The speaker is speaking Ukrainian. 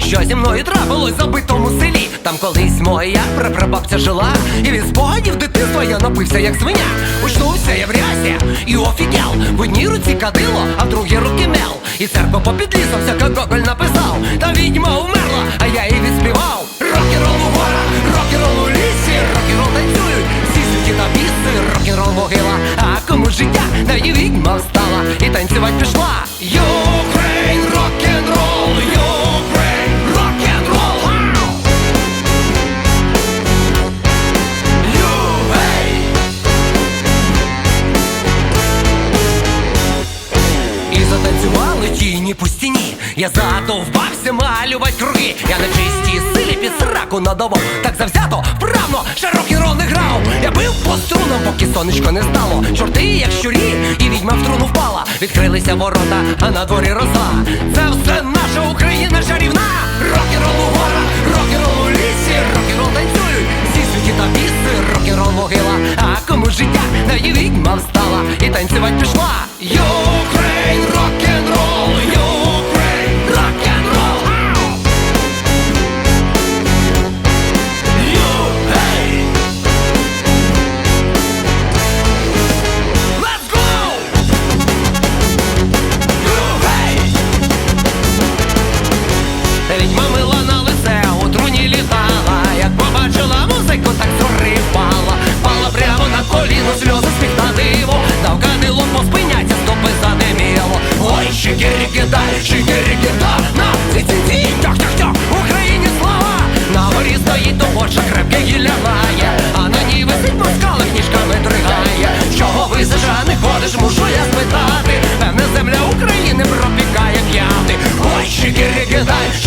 Що зі мною трапилось в забитому селі? Там колись моя прапрабабця жила, і від спогадів дитинства я напився, як свиня. Очнувся я в рясі і офігел. В одній руці кадило, а в другій руки мел. І церква попід лісом всяка Гоголь написав. Та відьма умерла, а я її відспівав. Рок-н-рол у гора, рок-н-рол у лісі, рок-н-рол танцюють, всі святі та біси, рок-н-рол могила, а кому життя, на її відьма встала і танцювать пішла. Я задовбався малювать круги. Я на чистій силі під сраку надавав. Так завзято, вправно, ще рок-н-рол не грав. Я бив по струнам, поки сонечко не стало. Чорти, як щурі, і відьма в труну впала. Відкрилися ворота, а на дворі роса. Це все наша Україна чарівна. Рок-н-рол у гора, рок-н-рол у лісі, рок-н-рол танцюють. Всі світі та біси, рок-н-рол могила. А кому життя, на її відьма встала і танцювать пішла. Юкрейн, Get life.